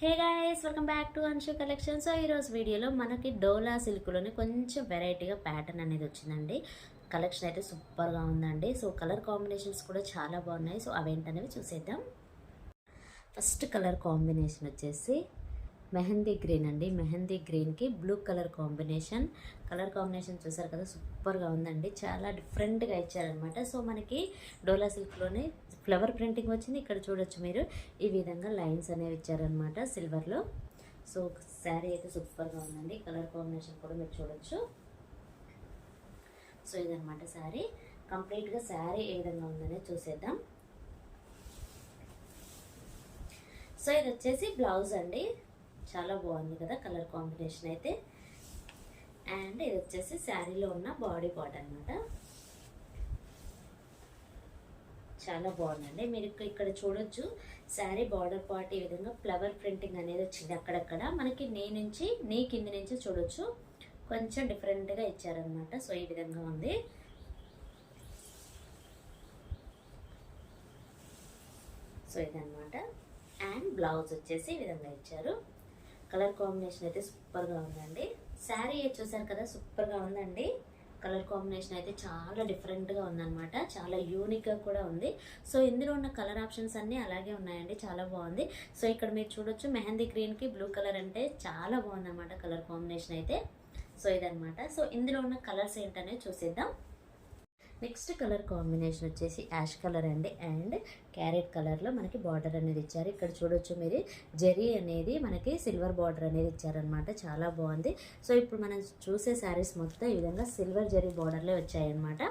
Hey guys welcome back to Anshu collection so ఈరోజు వీడియోలో మనకి డోలా సిల్క్లోనే కొంచెం వెరైటీగా ప్యాటర్న్ అనేది వచ్చిందండి. కలెక్షన్ అయితే సూపర్గా ఉందండి. సో కలర్ కాంబినేషన్స్ కూడా చాలా బాగున్నాయి. సో అవేంటనేవి చూసేద్దాం. ఫస్ట్ కలర్ కాంబినేషన్ వచ్చేసి మెహందీ గ్రీన్ అండి. మెహందీ గ్రీన్కి blue colour combination. Colour combination చూసారు కదా సూపర్గా ఉందండి. చాలా డిఫరెంట్గా ఇచ్చారనమాట సో మనకి డోలా సిల్క్లోనే ఫ్లవర్ ప్రింటింగ్ వచ్చింది. ఇక్కడ చూడొచ్చు మీరు. ఈ విధంగా లైన్స్ అనేవి ఇచ్చారనమాట సిల్వర్లో. సో శారీ అయితే సూపర్గా ఉందండి. కలర్ కాంబినేషన్ కూడా మీరు చూడొచ్చు. సో ఇదనమాట శారీ. కంప్లీట్గా శారీ ఏ విధంగా ఉందనేది చూసేద్దాం. సో ఇది వచ్చేసి బ్లౌజ్ అండి. చాలా బాగుంది కదా కలర్ కాంబినేషన్ అయితే. అండ్ ఇది వచ్చేసి శారీలో ఉన్న బాడీ పార్ట్ అనమాట చాలా బాగుందండి. మీరు ఇక్కడ చూడొచ్చు. శారీ బార్డర్ పార్ట్ ఈ విధంగా ఫ్లవర్ ప్రింటింగ్ అనేది వచ్చింది అక్కడక్కడ. మనకి నీ నుంచి నీ కింది నుంచి చూడొచ్చు. కొంచెం డిఫరెంట్గా ఇచ్చారనమాట సో ఈ విధంగా ఉంది. సో ఇదనమాట అండ్ బ్లౌజ్ వచ్చేసి ఈ విధంగా ఇచ్చారు. కలర్ కాంబినేషన్ అయితే సూపర్గా ఉందండి. శారీ చూసారు కదా సూపర్గా ఉందండి. కలర్ కాంబినేషన్ అయితే చాలా డిఫరెంట్గా ఉందన్నమాట. చాలా యూనిక్గా కూడా ఉంది. సో ఇందులో ఉన్న కలర్ ఆప్షన్స్ అన్నీ అలాగే ఉన్నాయండి. చాలా బాగుంది. సో ఇక్కడ మీరు చూడొచ్చు మెహందీ గ్రీన్కి బ్లూ కలర్ అంటే చాలా బాగుందన్నమాట కలర్ కాంబినేషన్ అయితే. సో ఇదనమాట సో ఇందులో ఉన్న కలర్స్ ఏంటనేది చూసేద్దాం. నెక్స్ట్ కలర్ కాంబినేషన్ వచ్చేసి యాష్ కలర్ అండి. అండ్ క్యారెట్ కలర్లో మనకి బార్డర్ అనేది ఇచ్చారు. ఇక్కడ చూడొచ్చు మీరు జరీ అనేది మనకి సిల్వర్ బార్డర్ అనేది ఇచ్చారనమాట చాలా బాగుంది. సో ఇప్పుడు మనం చూసే శారీస్ మొత్తం ఈ విధంగా సిల్వర్ జరీ బార్డర్లే వచ్చాయన్నమాట.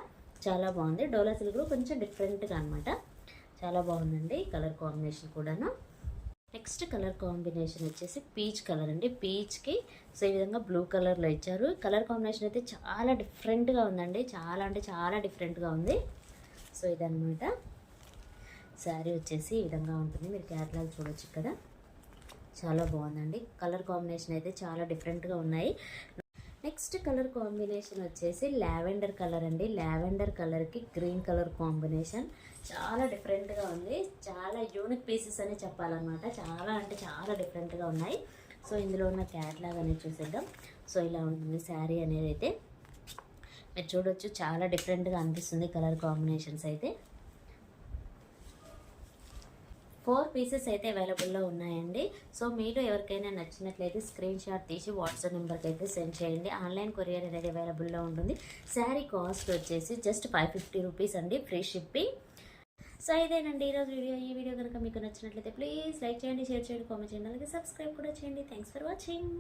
చాలా బాగుంది. డోలా సిల్క్లో కొంచెం డిఫరెంట్గా అనమాట చాలా బాగుందండి కలర్ కాంబినేషన్ కూడాను. నెక్స్ట్ కలర్ కాంబినేషన్ వచ్చేసి పీచ్ కలర్ అండి. పీచ్కి సో ఈ విధంగా బ్లూ కలర్లో ఇచ్చారు. కలర్ కాంబినేషన్ అయితే చాలా డిఫరెంట్గా ఉందండి. చాలా అంటే చాలా డిఫరెంట్గా ఉంది. సో ఇదనమాట శారీ వచ్చేసి ఈ విధంగా ఉంటుంది. మీరు క్యాటలాగ్ చూడొచ్చు ఇక్కడ. చాలా బాగుందండి. కలర్ కాంబినేషన్ అయితే చాలా డిఫరెంట్గా ఉన్నాయి. నెక్స్ట్ కలర్ కాంబినేషన్ వచ్చేసి లావెండర్ కలర్ అండి. లావెండర్ కలర్కి గ్రీన్ కలర్ కాంబినేషన్. చాలా డిఫరెంట్గా ఉంది. చాలా యూనిక్ పీసెస్ అని చెప్పాలన్నమాట. చాలా అంటే చాలా డిఫరెంట్గా ఉన్నాయి. సో ఇందులో ఉన్న క్యాట్లాగ్ అనేది చూసేద్దాం. సో ఇలా ఉంటుంది శారీ అనేది అయితే. మీరు చూడొచ్చు చాలా డిఫరెంట్గా అనిపిస్తుంది కలర్ కాంబినేషన్స్ అయితే. ఫోర్ పీసెస్ అయితే అవైలబుల్లో ఉన్నాయండి. సో మీరు ఎవరికైనా నచ్చినట్లయితే స్క్రీన్ షాట్ తీసి వాట్సాప్ నెంబర్కి అయితే సెండ్ చేయండి. ఆన్లైన్ కొరియర్ అనేది అవైలబుల్లో ఉంటుంది. శారీ కాస్ట్ వచ్చేసి జస్ట్ ఫైవ్ ఫిఫ్టీ రూపీస్ అండి ఫ్రీ షిప్పింగ్. సో ఇదేనండి ఈరోజు వీడియో. ఈ వీడియో కనుక మీకు నచ్చినట్లయితే ప్లీజ్ లైక్ చేయండి షేర్ చేయండి కామెంట్ చేయండి అలాగే సబ్స్క్రైబ్ కూడా చేయండి. Thanks for watching